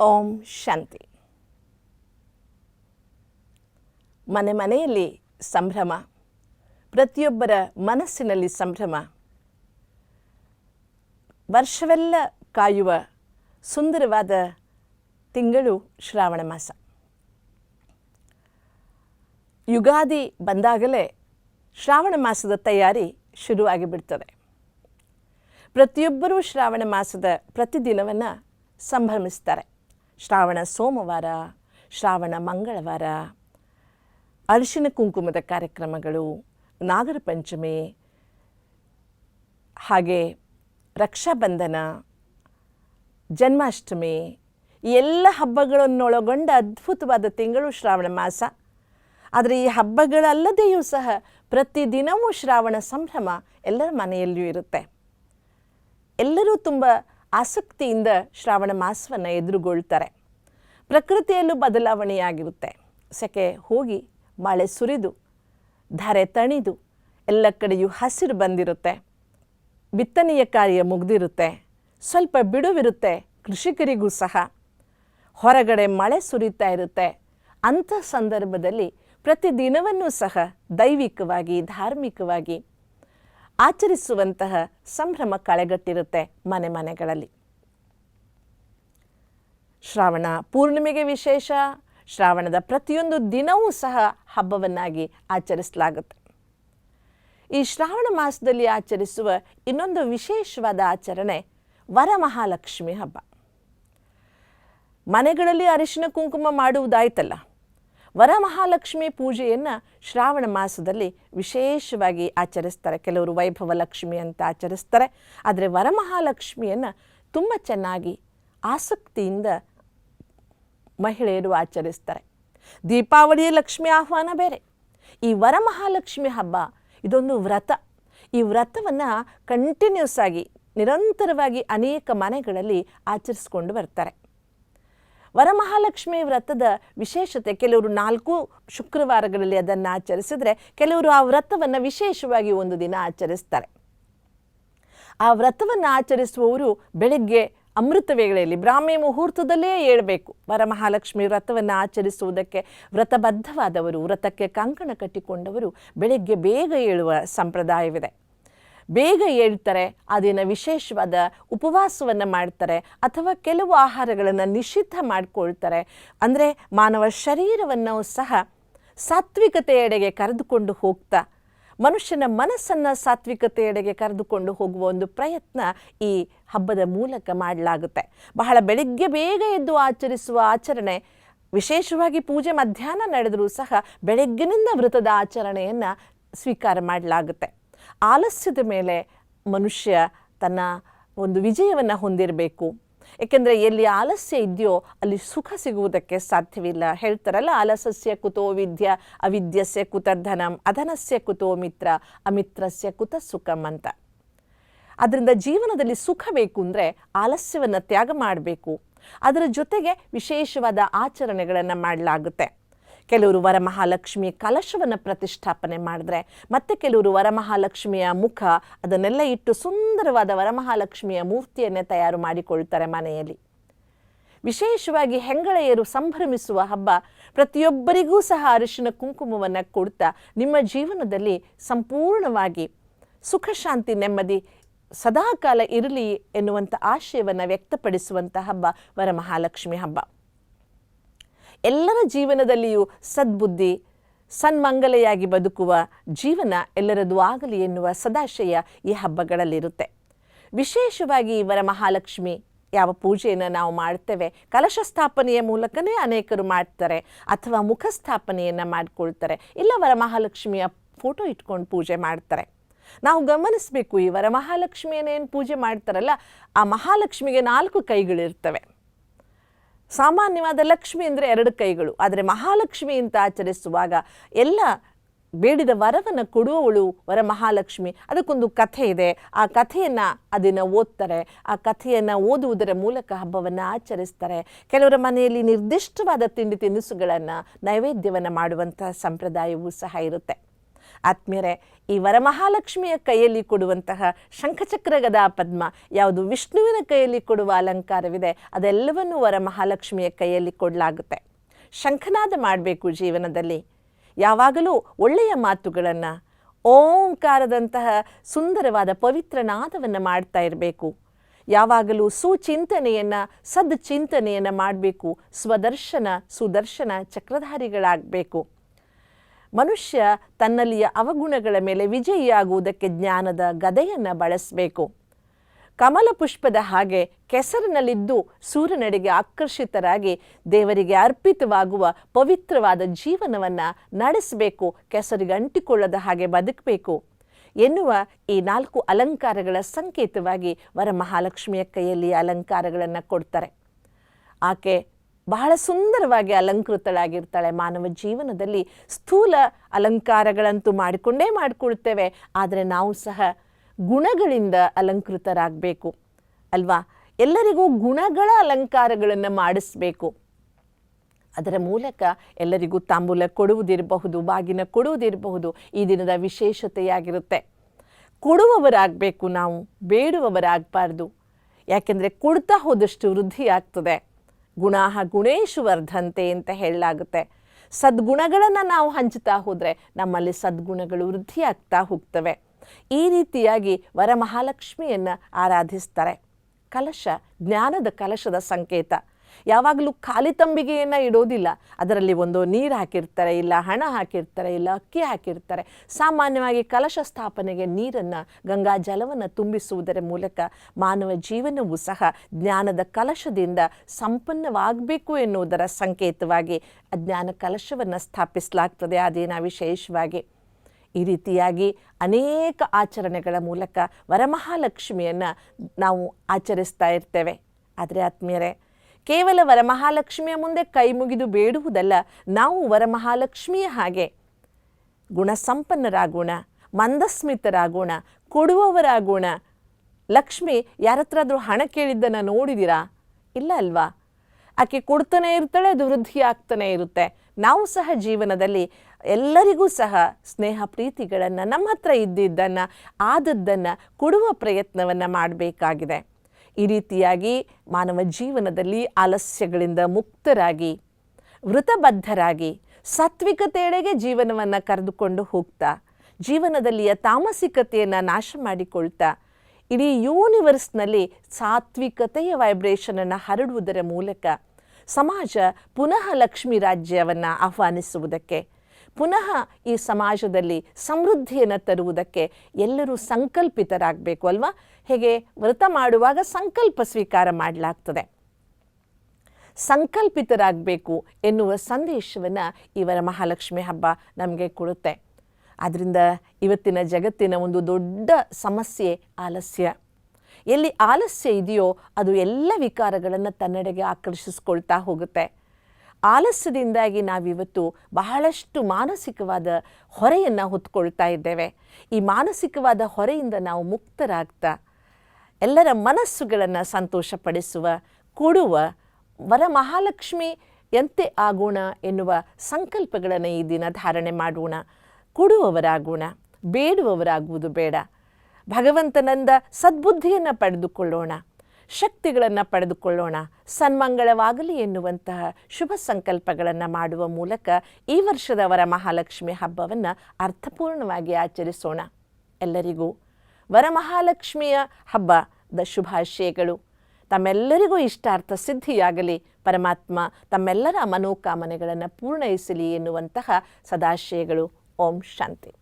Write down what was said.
ಓಂ ಶಾಂತಿ. ಮನೆ ಮನೆಯಲ್ಲಿ ಸಂಭ್ರಮ, ಪ್ರತಿಯೊಬ್ಬರ ಮನಸ್ಸಿನಲ್ಲಿ ಸಂಭ್ರಮ. ವರ್ಷವೆಲ್ಲ ಕಾಯುವ ಸುಂದರವಾದ ತಿಂಗಳು ಶ್ರಾವಣ ಮಾಸ. ಯುಗಾದಿ ಬಂದಾಗಲೇ ಶ್ರಾವಣ ಮಾಸದ ತಯಾರಿ ಶುರುವಾಗಿಬಿಡ್ತದೆ. ಪ್ರತಿಯೊಬ್ಬರೂ ಶ್ರಾವಣ ಮಾಸದ ಪ್ರತಿದಿನವನ್ನು ಸಂಭ್ರಮಿಸ್ತಾರೆ. ಶ್ರಾವಣ ಸೋಮವಾರ, ಶ್ರಾವಣ ಮಂಗಳವಾರ, ಅರಿಶಿನ ಕುಂಕುಮದ ಕಾರ್ಯಕ್ರಮಗಳು, ನಾಗರ ಪಂಚಮಿ, ಹಾಗೆ ರಕ್ಷಾಬಂಧನ, ಜನ್ಮಾಷ್ಟಮಿ ಎಲ್ಲ ಹಬ್ಬಗಳನ್ನೊಳಗೊಂಡ ಅದ್ಭುತವಾದ ತಿಂಗಳು ಶ್ರಾವಣ ಮಾಸ. ಆದರೆ ಈ ಹಬ್ಬಗಳಲ್ಲದೆಯೂ ಸಹ ಪ್ರತಿದಿನವೂ ಶ್ರಾವಣ ಸಂಭ್ರಮ ಎಲ್ಲರ ಮನೆಯಲ್ಲಿಯೂ ಇರುತ್ತೆ. ಎಲ್ಲರೂ ತುಂಬ ಆಸಕ್ತಿಯಿಂದ ಶ್ರಾವಣ ಮಾಸವನ್ನು ಎದುರುಗೊಳ್ತಾರೆ. ಪ್ರಕೃತಿಯಲ್ಲೂ ಬದಲಾವಣೆಯಾಗಿರುತ್ತೆ. ಸೆಕೆ ಹೋಗಿ ಮಳೆ ಸುರಿದು, ಧರೆ ತಣಿದು, ಎಲ್ಲ ಕಡೆಯೂ ಹಸಿರು ಬಂದಿರುತ್ತೆ. ಬಿತ್ತನೆಯ ಕಾರ್ಯ ಮುಗಿದಿರುತ್ತೆ. ಸ್ವಲ್ಪ ಬಿಡುವಿರುತ್ತೆ, ಕೃಷಿಕರಿಗೂ ಸಹ. ಹೊರಗಡೆ ಮಳೆ ಸುರಿತಾ ಇರುತ್ತೆ. ಅಂಥ ಸಂದರ್ಭದಲ್ಲಿ ಪ್ರತಿದಿನವನ್ನೂ ಸಹ ದೈವಿಕವಾಗಿ, ಧಾರ್ಮಿಕವಾಗಿ ಆಚರಿಸುವಂತಹ ಸಂಭ್ರಮ ಕಳೆಗಟ್ಟಿರುತ್ತೆ ಮನೆ ಮನೆಗಳಲ್ಲಿ. ಶ್ರಾವಣ ಪೂರ್ಣಿಮೆಗೆ ವಿಶೇಷ, ಶ್ರಾವಣದ ಪ್ರತಿಯೊಂದು ದಿನವೂ ಸಹ ಹಬ್ಬವನ್ನಾಗಿ ಆಚರಿಸಲಾಗುತ್ತೆ. ಈ ಶ್ರಾವಣ ಮಾಸದಲ್ಲಿ ಆಚರಿಸುವ ಇನ್ನೊಂದು ವಿಶೇಷವಾದ ಆಚರಣೆ ವರಮಹಾಲಕ್ಷ್ಮಿ ಹಬ್ಬ. ಮನೆಗಳಲ್ಲಿ ಅರಿಶಿನ ಕುಂಕುಮ ಮಾಡುವುದಾಯ್ತಲ್ಲ. ವರಮಹಾಲಕ್ಷ್ಮಿ ಪೂಜೆಯನ್ನು ಶ್ರಾವಣ ಮಾಸದಲ್ಲಿ ವಿಶೇಷವಾಗಿ ಆಚರಿಸ್ತಾರೆ. ಕೆಲವರು ವೈಭವ ಲಕ್ಷ್ಮಿ ಅಂತ ಆಚರಿಸ್ತಾರೆ. ಆದರೆ ವರಮಹಾಲಕ್ಷ್ಮಿಯನ್ನು ತುಂಬ ಚೆನ್ನಾಗಿ ಆಸಕ್ತಿಯಿಂದ ಮಹಿಳೆಯರು ಆಚರಿಸ್ತಾರೆ. ದೀಪಾವಳಿಯ ಲಕ್ಷ್ಮಿ ಆಹ್ವಾನ ಬೇರೆ. ಈ ವರಮಹಾಲಕ್ಷ್ಮಿ ಹಬ್ಬ ಇದೊಂದು ವ್ರತ. ಈ ವ್ರತವನ್ನು ಕಂಟಿನ್ಯೂಸ್ ಆಗಿ, ನಿರಂತರವಾಗಿ ಅನೇಕ ಮನೆಗಳಲ್ಲಿ ಆಚರಿಸ್ಕೊಂಡು ಬರ್ತಾರೆ. ವರಮಹಾಲಕ್ಷ್ಮಿ ವ್ರತದ ವಿಶೇಷತೆ, ಕೆಲವರು ನಾಲ್ಕು ಶುಕ್ರವಾರಗಳಲ್ಲಿ ಅದನ್ನು ಆಚರಿಸಿದ್ರೆ ಕೆಲವರು ಆ ವ್ರತವನ್ನು ವಿಶೇಷವಾಗಿ ಒಂದು ದಿನ ಆಚರಿಸ್ತಾರೆ. ಆ ವ್ರತವನ್ನು ಆಚರಿಸುವವರು ಬೆಳಗ್ಗೆ ಅಮೃತ ವೇಳೆಯಲ್ಲಿ, ಬ್ರಾಹ್ಮಿ ಮುಹೂರ್ತದಲ್ಲೇ ಏಳಬೇಕು. ವರಮಹಾಲಕ್ಷ್ಮಿ ವ್ರತವನ್ನು ಆಚರಿಸುವುದಕ್ಕೆ ವ್ರತಬದ್ಧವಾದವರು, ವ್ರತಕ್ಕೆ ಕಂಕಣ ಕಟ್ಟಿಕೊಂಡವರು ಬೆಳಗ್ಗೆ ಬೇಗ ಏಳುವ ಸಂಪ್ರದಾಯವಿದೆ. ಬೇಗ ಏಳ್ತಾರೆ ಆ ವಿಶೇಷವಾದ ಉಪವಾಸವನ್ನು ಮಾಡ್ತಾರೆ ಅಥವಾ ಕೆಲವು ಆಹಾರಗಳನ್ನು ನಿಷಿದ್ಧ ಮಾಡಿಕೊಳ್ತಾರೆ. ಅಂದರೆ ಮಾನವ ಶರೀರವನ್ನು ಸಹ ಸಾತ್ವಿಕತೆಯೆಡೆಗೆ ಕರೆದುಕೊಂಡು ಹೋಗ್ತಾ, ಮನುಷ್ಯನ ಮನಸ್ಸನ್ನು ಸಾತ್ವಿಕತೆಯೆಡೆಗೆ ಕರೆದುಕೊಂಡು ಹೋಗುವ ಒಂದು ಪ್ರಯತ್ನ ಈ ಹಬ್ಬದ ಮೂಲಕ ಮಾಡಲಾಗುತ್ತೆ. ಬಹಳ ಬೆಳಿಗ್ಗೆ ಬೇಗ ಎದ್ದು ಆಚರಿಸುವ ಆಚರಣೆ, ವಿಶೇಷವಾಗಿ ಪೂಜೆ ಮಧ್ಯಾಹ್ನ ನಡೆದರೂ ಸಹ ಬೆಳಗ್ಗಿನಿಂದ ವೃತದ ಆಚರಣೆಯನ್ನು ಸ್ವೀಕಾರ ಮಾಡಲಾಗುತ್ತೆ. ಆಲಸ್ಯದ ಮೇಲೆ ಮನುಷ್ಯ ತನ್ನ ಒಂದು ವಿಜಯವನ್ನು ಹೊಂದಿರಬೇಕು. ಏಕೆಂದರೆ ಎಲ್ಲಿ ಆಲಸ್ಯ ಇದೆಯೋ ಅಲ್ಲಿ ಸುಖ ಸಿಗುವುದಕ್ಕೆ ಸಾಧ್ಯವಿಲ್ಲ. ಹೇಳ್ತಾರಲ್ಲ, ಆಲಸಸ್ಯ ಕುತೋ ವಿದ್ಯ, ಅವಿದ್ಯಸ್ಯ ಕುತಧನಂ, ಅಧನಸ್ಯ ಕುತೋ ಮಿತ್ರ, ಅಮಿತ್ರಸ್ಯ ಕುತ ಸುಖಂ ಅಂತ. ಅದರಿಂದ ಜೀವನದಲ್ಲಿ ಸುಖ ಬೇಕು ಅಂದರೆ ಆಲಸ್ಯವನ್ನು ತ್ಯಾಗ ಮಾಡಬೇಕು. ಅದರ ಜೊತೆಗೆ ವಿಶೇಷವಾದ ಆಚರಣೆಗಳನ್ನು ಮಾಡಲಾಗುತ್ತೆ. ಕೆಲವರು ವರಮಹಾಲಕ್ಷ್ಮಿ ಕಲಶವನ್ನು ಪ್ರತಿಷ್ಠಾಪನೆ ಮಾಡಿದ್ರೆ, ಮತ್ತೆ ಕೆಲವರು ವರಮಹಾಲಕ್ಷ್ಮಿಯ ಮುಖ, ಅದನ್ನೆಲ್ಲ ಇಟ್ಟು ಸುಂದರವಾದ ವರಮಹಾಲಕ್ಷ್ಮಿಯ ಮೂರ್ತಿಯನ್ನೇ ತಯಾರು ಮಾಡಿಕೊಳ್ತಾರೆ ಮನೆಯಲ್ಲಿ. ವಿಶೇಷವಾಗಿ ಹೆಂಗಳೆಯರು ಸಂಭ್ರಮಿಸುವ ಹಬ್ಬ, ಪ್ರತಿಯೊಬ್ಬರಿಗೂ ಸಹ ಅರಿಶಿನ ಕುಂಕುಮವನ್ನು ಕೊಡ್ತಾ ನಿಮ್ಮ ಜೀವನದಲ್ಲಿ ಸಂಪೂರ್ಣವಾಗಿ ಸುಖ, ಶಾಂತಿ, ನೆಮ್ಮದಿ ಸದಾಕಾಲ ಇರಲಿ ಎನ್ನುವಂಥ ಆಶಯವನ್ನು ವ್ಯಕ್ತಪಡಿಸುವಂಥ ಹಬ್ಬ ವರಮಹಾಲಕ್ಷ್ಮಿ ಹಬ್ಬ. ಎಲ್ಲರ ಜೀವನದಲ್ಲಿಯೂ ಸದ್ಬುದ್ಧಿ, ಸನ್ಮಂಗಲೆಯಾಗಿ ಬದುಕುವ ಜೀವನ ಎಲ್ಲರದು ಆಗಲಿ ಎನ್ನುವ ಸದಾಶಯ ಈ ಹಬ್ಬಗಳಲ್ಲಿರುತ್ತೆ. ವಿಶೇಷವಾಗಿ ವರಮಹಾಲಕ್ಷ್ಮಿ ಯಾವ ಪೂಜೆಯನ್ನು ನಾವು ಮಾಡ್ತೇವೆ, ಕಲಶ ಸ್ಥಾಪನೆಯ ಮೂಲಕನೇ ಅನೇಕರು ಮಾಡ್ತಾರೆ ಅಥವಾ ಮುಖ ಸ್ಥಾಪನೆಯನ್ನು ಮಾಡಿಕೊಳ್ತಾರೆ, ಇಲ್ಲ ವರಮಹಾಲಕ್ಷ್ಮಿಯ ಫೋಟೋ ಇಟ್ಕೊಂಡು ಪೂಜೆ ಮಾಡ್ತಾರೆ. ನಾವು ಗಮನಿಸಬೇಕು ಈ ವರಮಹಾಲಕ್ಷ್ಮಿಯನ್ನೇನು ಪೂಜೆ ಮಾಡ್ತಾರಲ್ಲ, ಆ ಮಹಾಲಕ್ಷ್ಮಿಗೆ ನಾಲ್ಕು ಕೈಗಳಿರ್ತವೆ. ಸಾಮಾನ್ಯವಾದ ಲಕ್ಷ್ಮಿ ಅಂದರೆ ಎರಡು ಕೈಗಳು. ಆದರೆ ಮಹಾಲಕ್ಷ್ಮಿ ಅಂತ ಆಚರಿಸುವಾಗ ಎಲ್ಲ ಬೇಡಿದ ವರವನ್ನು ಕೊಡುವವಳು ವರ ಮಹಾಲಕ್ಷ್ಮಿ ಅದಕ್ಕೊಂದು ಕಥೆ ಇದೆ. ಆ ಕಥೆಯನ್ನು ಅದನ್ನು ಓದ್ತಾರೆ. ಆ ಕಥೆಯನ್ನು ಓದುವುದರ ಮೂಲಕ ಹಬ್ಬವನ್ನು ಆಚರಿಸ್ತಾರೆ. ಕೆಲವರ ಮನೆಯಲ್ಲಿ ನಿರ್ದಿಷ್ಟವಾದ ತಿಂಡಿ ತಿನಿಸುಗಳನ್ನು ನೈವೇದ್ಯವನ್ನು ಮಾಡುವಂಥ ಸಂಪ್ರದಾಯವೂ ಸಹ ಇರುತ್ತೆ. ಆತ್ಮೀಯರೇ, ಈ ವರಮಹಾಲಕ್ಷ್ಮಿಯ ಕೈಯಲ್ಲಿ ಕೊಡುವಂತಹ ಶಂಖಚಕ್ರ ಗದಾ ಪದ್ಮ, ಯಾವುದು ವಿಷ್ಣುವಿನ ಕೈಯಲ್ಲಿ ಕೊಡುವ ಅಲಂಕಾರವಿದೆ, ಅದೆಲ್ಲವನ್ನು ವರಮಹಾಲಕ್ಷ್ಮಿಯ ಕೈಯಲ್ಲಿ ಕೊಡಲಾಗುತ್ತೆ. ಶಂಖನಾದ ಮಾಡಬೇಕು ಜೀವನದಲ್ಲಿ. ಯಾವಾಗಲೂ ಒಳ್ಳೆಯ ಮಾತುಗಳನ್ನು, ಓಂಕಾರದಂತಹ ಸುಂದರವಾದ ಪವಿತ್ರ ನಾದವನ್ನು ಮಾಡ್ತಾ ಇರಬೇಕು. ಯಾವಾಗಲೂ ಸುಚಿಂತನೆಯನ್ನು, ಸದ್ಚಿಂತನೆಯನ್ನು ಮಾಡಬೇಕು. ಸ್ವದರ್ಶನ, ಸುದರ್ಶನ ಚಕ್ರಧಾರಿಗಳಾಗಬೇಕು. ಮನುಷ್ಯ ತನ್ನಲ್ಲಿಯ ಅವಗುಣಗಳ ಮೇಲೆ ವಿಜಯಿಯಾಗುವುದಕ್ಕೆ ಜ್ಞಾನದ ಗದೆಯನ್ನು ಬಳಸಬೇಕು. ಕಮಲ ಪುಷ್ಪದ ಹಾಗೆ ಕೆಸರಿನಲ್ಲಿದ್ದು ಸೂರ್ಯನಡೆಗೆ ಆಕರ್ಷಿತರಾಗಿ ದೇವರಿಗೆ ಅರ್ಪಿತವಾಗುವ ಪವಿತ್ರವಾದ ಜೀವನವನ್ನು ನಡೆಸಬೇಕು, ಕೆಸರಿಗೆ ಅಂಟಿಕೊಳ್ಳದ ಹಾಗೆ ಬದುಕಬೇಕು ಎನ್ನುವ ಈ ನಾಲ್ಕು ಅಲಂಕಾರಗಳ ಸಂಕೇತವಾಗಿ ವರಮಹಾಲಕ್ಷ್ಮಿಯ ಕೈಯಲ್ಲಿ ಅಲಂಕಾರಗಳನ್ನು ಕೊಡ್ತಾರೆ. ಆಕೆ ಬಹಳ ಸುಂದರವಾಗಿ ಅಲಂಕೃತಳಾಗಿರ್ತಾಳೆ. ಮಾನವ ಜೀವನದಲ್ಲಿ ಸ್ಥೂಲ ಅಲಂಕಾರಗಳಂತೂ ಮಾಡಿಕೊಂಡೇ ಮಾಡಿಕೊಳ್ತೇವೆ. ಆದರೆ ನಾವು ಸಹ ಗುಣಗಳಿಂದ ಅಲಂಕೃತರಾಗಬೇಕು. ಅಲ್ವಾ? ಎಲ್ಲರಿಗೂ ಗುಣಗಳ ಅಲಂಕಾರಗಳನ್ನು ಮಾಡಿಸ್ಬೇಕು. ಅದರ ಮೂಲಕ ಎಲ್ಲರಿಗೂ ತಾಂಬೂಲ ಕೊಡುವುದಿರಬಹುದು, ಬಾಗಿನ ಕೊಡುವುದಿರಬಹುದು. ಈ ದಿನದ ವಿಶೇಷತೆಯಾಗಿರುತ್ತೆ. ಕೊಡುವವರಾಗಬೇಕು ನಾವು, ಬೇಡುವವರಾಗಬಾರ್ದು. ಯಾಕೆಂದರೆ ಕೊಡ್ತಾ ಹೋದಷ್ಟು ವೃದ್ಧಿ ಆಗ್ತದೆ ಗುಣಾಹ ಗುಣೇಶು ವರ್ಧಂತೆ ಅಂತ ಹೇಳಲಾಗುತ್ತೆ. ಸದ್ಗುಣಗಳನ್ನು ನಾವು ಹಂಚುತ್ತಾ ಹೋದರೆ ನಮ್ಮಲ್ಲಿ ಸದ್ಗುಣಗಳು ವೃದ್ಧಿಯಾಗ್ತಾ ಹೋಗ್ತವೆ. ಈ ರೀತಿಯಾಗಿ ವರಮಹಾಲಕ್ಷ್ಮಿಯನ್ನು ಆರಾಧಿಸ್ತಾರೆ. ಕಲಶ, ಜ್ಞಾನದ ಕಲಶದ ಸಂಕೇತ. ಯಾವಾಗಲೂ ಖಾಲಿ ತಂಬಿಗೆಯನ್ನು ಇಡೋದಿಲ್ಲ. ಅದರಲ್ಲಿ ಒಂದು ನೀರು ಹಾಕಿರ್ತಾರೆ, ಇಲ್ಲ ಹಣ ಹಾಕಿರ್ತಾರೆ, ಇಲ್ಲ ಅಕ್ಕಿ ಹಾಕಿರ್ತಾರೆ. ಸಾಮಾನ್ಯವಾಗಿ ಕಲಶ ಸ್ಥಾಪನೆಗೆ ನೀರನ್ನು, ಗಂಗಾ ಜಲವನ್ನು ತುಂಬಿಸುವುದರ ಮೂಲಕ ಮಾನವ ಜೀವನವೂ ಸಹ ಜ್ಞಾನದ ಕಲಶದಿಂದ ಸಂಪನ್ನವಾಗಬೇಕು ಎನ್ನುವುದರ ಸಂಕೇತವಾಗಿ ಅಜ್ಞಾನ ಕಲಶವನ್ನು ಸ್ಥಾಪಿಸಲಾಗ್ತದೆ. ಆ ದಿನ ವಿಶೇಷವಾಗಿ? ಈ ರೀತಿಯಾಗಿ ಅನೇಕ ಆಚರಣೆಗಳ ಮೂಲಕ ವರಮಹಾಲಕ್ಷ್ಮಿಯನ್ನು ನಾವು ಆಚರಿಸ್ತಾ ಇರ್ತೇವೆ. ಆದರೆ ಆತ್ಮೀಯರೇ ಕೇವಲ ವರಮಹಾಲಕ್ಷ್ಮಿಯ ಮುಂದೆ ಕೈ ಮುಗಿದು ಬೇಡುವುದಲ್ಲ, ನಾವು ವರಮಹಾಲಕ್ಷ್ಮಿಯ ಹಾಗೆ. ಗುಣಸಂಪನ್ನರಾಗೋಣ, ಮಂದಸ್ಮಿತರಾಗೋಣ, ಕೊಡುವವರಾಗೋಣ. ಲಕ್ಷ್ಮಿ, ಯಾರತ್ರಾದರೂ ಹಣ ಕೇಳಿದ್ದನ್ನು ನೋಡಿದಿರಾ? ಇಲ್ಲ ಅಲ್ವಾ? ಆಕೆ ಕೊಡ್ತಾನೆ ಇರ್ತಾಳೆ ಅದು ವೃದ್ಧಿ ಆಗ್ತಾನೆ ಇರುತ್ತೆ. ನಾವು ಸಹ ಜೀವನದಲ್ಲಿ ಎಲ್ಲರಿಗೂ ಸಹ ಸ್ನೇಹ ಪ್ರೀತಿಗಳನ್ನು ನಮ್ಮ ಹತ್ರ ಇದ್ದಿದ್ದನ್ನು, ಆದದ್ದನ್ನು ಕೊಡುವ ಪ್ರಯತ್ನವನ್ನು ಮಾಡಬೇಕಾಗಿದೆ. ಈ ರೀತಿಯಾಗಿ ಮಾನವ ಜೀವನದಲ್ಲಿ ಆಲಸ್ಯಗಳಿಂದ ಮುಕ್ತರಾಗಿ, ವೃತಬದ್ಧರಾಗಿ ಸಾತ್ವಿಕತೆಯೆಡೆಗೆ ಜೀವನವನ್ನು ಕರೆದುಕೊಂಡು ಹೋಗ್ತಾ, ಜೀವನದಲ್ಲಿಯ ತಾಮಸಿಕತೆಯನ್ನು ನಾಶ ಮಾಡಿಕೊಳ್ತಾ, ಇಡೀ ಯೂನಿವರ್ಸ್ನಲ್ಲಿ ಸಾತ್ವಿಕತೆಯ ವೈಬ್ರೇಷನನ್ನು ಹರಡುವುದರ ಮೂಲಕ ಸಮಾಜ ಪುನಃ ಲಕ್ಷ್ಮೀ ರಾಜ್ಯವನ್ನು ಆಹ್ವಾನಿಸುವುದಕ್ಕೆ ಪುನಃ ಈ ಸಮಾಜದಲ್ಲಿ ಸಮೃದ್ಧಿಯನ್ನು ತರುವುದಕ್ಕೆ ಎಲ್ಲರೂ ಸಂಕಲ್ಪಿತರಾಗಬೇಕು ಅಲ್ವಾ? ಹೇಗೆ ವ್ರತ ಮಾಡುವಾಗ ಸಂಕಲ್ಪ ಸ್ವೀಕಾರ ಮಾಡಲಾಗ್ತದೆ. ಸಂಕಲ್ಪಿತರಾಗಬೇಕು ಎನ್ನುವ ಸಂದೇಶವನ್ನು ಇವರ ಮಹಾಲಕ್ಷ್ಮಿ ಹಬ್ಬ ನಮಗೆ ಕೊಡುತ್ತೆ. ಆದ್ದರಿಂದ ಇವತ್ತಿನ ಜಗತ್ತಿನ ಒಂದು ದೊಡ್ಡ ಸಮಸ್ಯೆ ಆಲಸ್ಯ. ಎಲ್ಲಿ ಆಲಸ್ಯ ಇದೆಯೋ ಅದು ಎಲ್ಲ ವಿಕಾರಗಳನ್ನು ತನ್ನಡೆಗೆ ಆಕರ್ಷಿಸ್ಕೊಳ್ತಾ ಹೋಗುತ್ತೆ. ಆಲಸ್ಯದಿಂದಾಗಿ ನಾವಿವತ್ತು ಬಹಳಷ್ಟು ಮಾನಸಿಕವಾದ ಹೊರೆಯನ್ನು ಹೊತ್ಕೊಳ್ತಾ ಇದ್ದೇವೆ. ಈ ಮಾನಸಿಕವಾದ ಹೊರೆಯಿಂದ ನಾವು ಮುಕ್ತರಾಗ್ತಾ, ಎಲ್ಲರ ಮನಸ್ಸುಗಳನ್ನು ಸಂತೋಷಪಡಿಸುವ, ಕೊಡುವ ವರಮಹಾಲಕ್ಷ್ಮಿ ಎಂತೆ ಆಗೋಣ ಎನ್ನುವ ಸಂಕಲ್ಪಗಳನ್ನು ಈ ದಿನ ಧಾರಣೆ ಮಾಡೋಣ. ಕೊಡುವವರಾಗೋಣ, ಬೇಡುವವರಾಗುವುದು ಬೇಡ. ಭಗವಂತನಂದ ಸದ್ಬುದ್ಧಿಯನ್ನು ಪಡೆದುಕೊಳ್ಳೋಣ. ಶಕ್ತಿಗಳನ್ನು ಪಡೆದುಕೊಳ್ಳೋಣ. ಸನ್ಮಂಗಳವಾಗಲಿ ಎನ್ನುವಂತಹ ಶುಭ ಸಂಕಲ್ಪಗಳನ್ನು ಮಾಡುವ ಮೂಲಕ ಈ ವರ್ಷದ ವರಮಹಾಲಕ್ಷ್ಮಿ ಹಬ್ಬವನ್ನು ಅರ್ಥಪೂರ್ಣವಾಗಿ ಆಚರಿಸೋಣ. ಎಲ್ಲರಿಗೂ ವರಮಹಾಲಕ್ಷ್ಮಿಯ ಹಬ್ಬದ ಶುಭಾಶಯಗಳು. ತಮ್ಮೆಲ್ಲರಿಗೂ ಇಷ್ಟಾರ್ಥ ಸಿದ್ಧಿಯಾಗಲಿ. ಪರಮಾತ್ಮ ತಮ್ಮೆಲ್ಲರ ಮನೋಕಾಮನೆಗಳನ್ನು ಪೂರ್ಣಯಿಸಲಿ ಎನ್ನುವಂತಹ ಸದಾಶಯಗಳು. ಓಂ ಶಾಂತಿ.